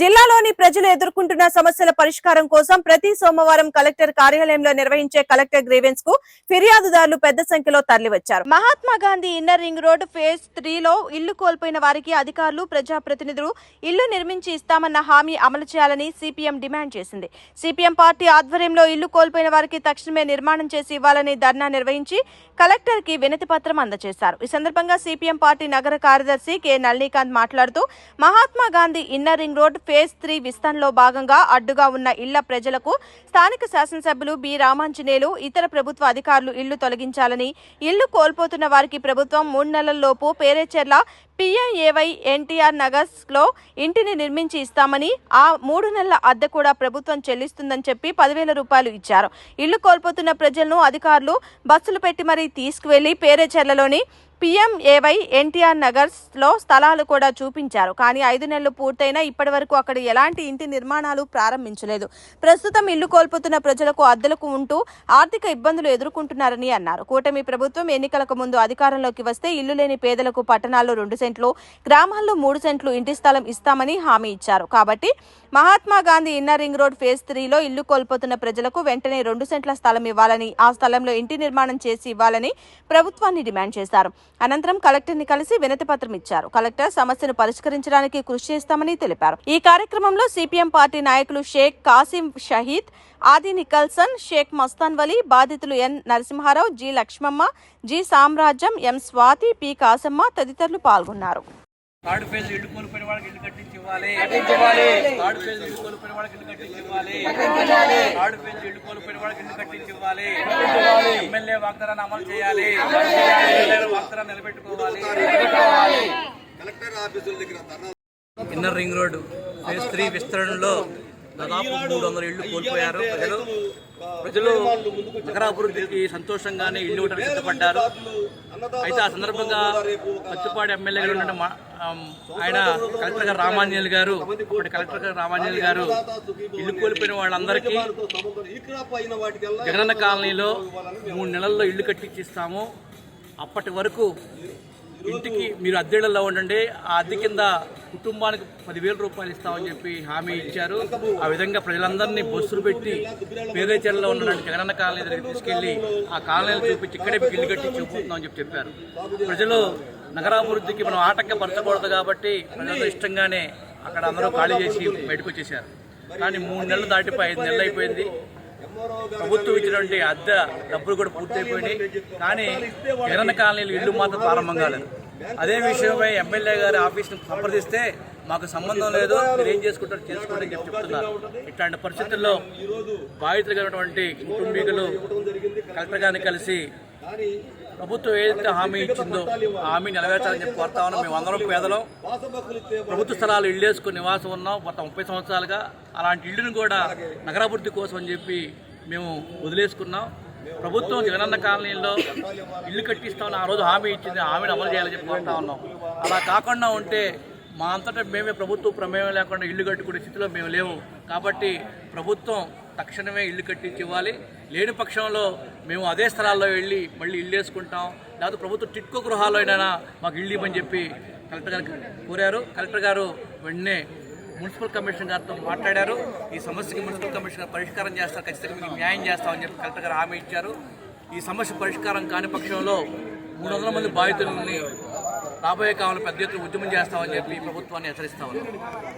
జిల్లాలోని ప్రజలు ఎదుర్కొంటున్న సమస్యల పరిష్కారం కోసం ప్రతి సోమవారం కలెక్టర్ కార్యాలయంలో నిర్వహించే కలెక్టర్ గ్రీవెన్స్కు ఫిర్యాదుదారులు పెద్ద సంఖ్యలో తరలివచ్చారు. Mahatma Gandhi inner ring road phase త్రీలో ఇల్లు కోల్పోయిన వారికి అధికారులు ప్రజాప్రతినిధులు ఇల్లు నిర్మించి ఇస్తామన్న హామీ అమలు చేయాలని సిపిఎం డిమాండ్ చేసింది. సిపిఎం పార్టీ ఆధ్వర్యంలో ఇల్లు కోల్పోయిన వారికి తక్షణమే నిర్మాణం చేసి ఇవ్వాలని ధర్నా నిర్వహించి కలెక్టర్కి వినతి పత్రం అందజేశారు. ఈ సందర్భంగా సిపిఎం పార్టీ నగర కార్యదర్శి కె నల్లికాంత్ మాట్లాడుతూ Mahatma Gandhi inner ring road phase three విస్తరణలో భాగంగా అడ్డుగా ఉన్న ఇళ్ళ ప్రజలకు స్థానిక శాసనసభ్యులు బి. రామాంజనేయులు ఇతర ప్రభుత్వ అధికారులు ఇల్లు తొలగించాలని ఇల్లు కోల్పోతున్న వారికి ప్రభుత్వం మూడు నెలల్లోపు పేరేచెర్ల పిఎంఏవై ఎన్టీఆర్ నగర్స్లో ఇంటిని నిర్మించి ఇస్తామని ఆ మూడు నెలల అద్దె కూడా ప్రభుత్వం చెల్లిస్తుందని చెప్పి పదివేల రూపాయలు ఇచ్చారు. ఇల్లు కోల్పోతున్న ప్రజలను అధికారులు బస్సులు పెట్టి మరీ తీసుకువెళ్ళి పేరేచెర్లలోని పిఎంఏవై ఎన్టీఆర్ నగర్స్లో స్థలాలు కూడా చూపించారు. కానీ ఐదు నెలలు పూర్తయినా ఇప్పటి వరకు అక్కడ ఎలాంటి ఇంటి నిర్మాణాలు ప్రారంభించలేదు. ప్రస్తుతం ఇల్లు కోల్పోతున్న ప్రజలకు అద్దెలకు ఉంటూ ఆర్థిక ఇబ్బందులు ఎదుర్కొంటున్నారని అన్నారు. కూటమి ప్రభుత్వం ఎన్నికలకు ముందు అధికారంలోకి వస్తే ఇల్లు లేని పేదలకు పట్టణాల్లో రెండు సెంట్లు గ్రామాల్లో మూడు సెంట్లు ఇంటి స్థలం ఇస్తామని హామీ ఇచ్చారు. కాబట్టి Mahatma Gandhi inner ring road phase త్రీలో ఇల్లు కోల్పోతున్న ప్రజలకు వెంటనే రెండు సెంట్ల స్థలం ఇవ్వాలని ఆ స్థలంలో ఇంటి నిర్మాణం చేసి ఇవ్వాలని ప్రభుత్వాన్ని డిమాండ్ చేశారు. అనంతరం కలెక్టర్ని కలిసి వినతి పత్రం ఇచ్చారు. కలెక్టర్ సమస్యను పరిష్కరించడానికి కృషి చేస్తామని తెలిపారు. ఈ కార్యక్రమంలో సిపిఎం పార్టీ నాయకులు షేక్ కాసిం షహీద్ ఆది నికల్సన్ షేక్ మస్తాన్ వలీ బాధితులు N Narasimharao G Lakshmamma G Samrajyam M Swathi P Kasamma తదితరులు పాల్గొన్నారు. థర్డ్ ఫేజ్ ఇల్లు కోల్పోయిన వాళ్ళకి ఇల్లు కట్టించి ఇవ్వాలి. కట్టించాలి. థర్డ్ ఫేజ్ ఇల్లు కోల్పోయిన వాళ్ళకి ఇల్లు కట్టించి ఇవ్వాలి. కట్టించాలి. థర్డ్ ఫేజ్ ఇల్లు కోల్పోయిన వాళ్ళకి ఇల్లు కట్టించి ఇవ్వాలి. కట్టించాలి ఎమ్మెల్యే వాగ్దానాన్ని అమలు చేయాలి. నిలబెట్టుకోవాలి. కలెక్టర్ ఆఫీసుల దగ్గర dharna inner ring road phase three విస్తరణలో దాదాపు మూడు వందల ఇళ్ళు కోల్పోయారు ప్రజలు. ప్రజలు నగరాభివృద్ధికి సంతోషంగానే ఇల్లు ఇవ్వడానికి సిద్ధపడ్డారు. అయితే ఆ సందర్భంగా పత్తిపాడు ఎమ్మెల్యే గారు ఉన్న ఆయన కలెక్టర్ గారు రామాంజనేయులు గారు కలెక్టర్ గారు రామాంజనేయులు గారు ఇల్లు కోల్పోయిన వాళ్ళందరికీ జగనన్న కాలనీలో మూడు నెలల్లో ఇల్లు కట్టించిస్తాము. అప్పటి వరకు ఇంటికి మీరు అద్దెళ్ళలో ఉండండి. ఆ అద్దె కింద కుటుంబానికి పదివేల రూపాయలు ఇస్తామని చెప్పి హామీ ఇచ్చారు. ఆ విధంగా ప్రజలందరినీ బస్సులు పెట్టి పేరేచర్లలో ఉన్నటువంటి జగనన్న కాలనీ దగ్గరికి తీసుకెళ్ళి ఆ కాలనీలు చూపించి ఇక్కడే మీకు కట్టి చూపుతున్నామని చెప్పి చెప్పారు. ప్రజలు నగరాభివృద్ధికి మనం ఆటంకపరచకూడదు కాబట్టి ప్రజలు ఇష్టంగానే అక్కడ అందరూ ఖాళీ చేసి బయటకు వచ్చేసారు కానీ మూడు నెలలు దాటిపోయి ఐదు నెలలు అయిపోయింది. ప్రభుత్వం ఇచ్చినటువంటి అద్దె డబ్బులు కూడా పూర్తయిపోయినాయి. కానీ జగనన్న కాలనీలు ఇల్లు మాత్రం ప్రారంభం కాలేదు. అదే విషయమై ఎమ్మెల్యే గారి ఆఫీస్ని సంప్రదిస్తే మాకు సంబంధం లేదు. మీరు ఏం చేసుకుంటారో చేసుకోండి అని చెప్పి చెప్తున్నారు. ఇట్లాంటి పరిస్థితుల్లో బాధితులు కలిగినటువంటి కుటుంబీకులు కలెక్టర్ గారిని కలిసి ప్రభుత్వం ఏదైతే హామీ ఇచ్చిందో హామీ నెరవేర్చాలని చెప్పి కోరుతా ఉన్నాం. మేము అందరం పేదలం. ప్రభుత్వ స్థలాలు ఇల్లు వేసుకుని నివాసం ఉన్నాం. గత ముప్పై సంవత్సరాలుగా అలాంటి ఇల్లును కూడా నగరాభివృద్ధి కోసం అని చెప్పి మేము వదిలేసుకున్నాం. ప్రభుత్వం జగనన్న కాలనీలో ఇల్లు కట్టిస్తామని ఆ రోజు హామీ ఇచ్చింది. హామీని అమలు చేయాలని చెప్పి కోరుతా ఉన్నాం. అలా కాకుండా ఉంటే మా అంతటా మేమే ప్రభుత్వ ప్రమేయం లేకుండా ఇల్లు కట్టుకునే స్థితిలో మేము లేవు. కాబట్టి ప్రభుత్వం తక్షణమే ఇల్లు కట్టించి ఇవ్వాలి. లేని పక్షంలో మేము అదే స్థలాల్లో వెళ్ళి మళ్ళీ ఇల్లు వేసుకుంటాం. లేకపోతే ప్రభుత్వ టిట్కో గృహాల్లో అయినా మాకు ఇల్లు ఇవ్వని చెప్పి కలెక్టర్ గారు కోరారు. కలెక్టర్ గారు వెంటనే మున్సిపల్ కమిషన్ గారితో మాట్లాడారు. ఈ సమస్యకి మున్సిపల్ కమిషన్ గారు పరిష్కారం చేస్తారు. ఖచ్చితంగా మీకు న్యాయం చేస్తామని చెప్పి కలెక్టర్ గారు హామీ ఇచ్చారు. ఈ సమస్య పరిష్కారం కాని పక్షంలో మూడు వందల మంది బాధితులని రాబోయే కాలంలో పెద్ద ఎత్తున ఉద్యమం చేస్తామని చెప్పి ప్రభుత్వాన్ని హెచ్చరిస్తా ఉన్నాం.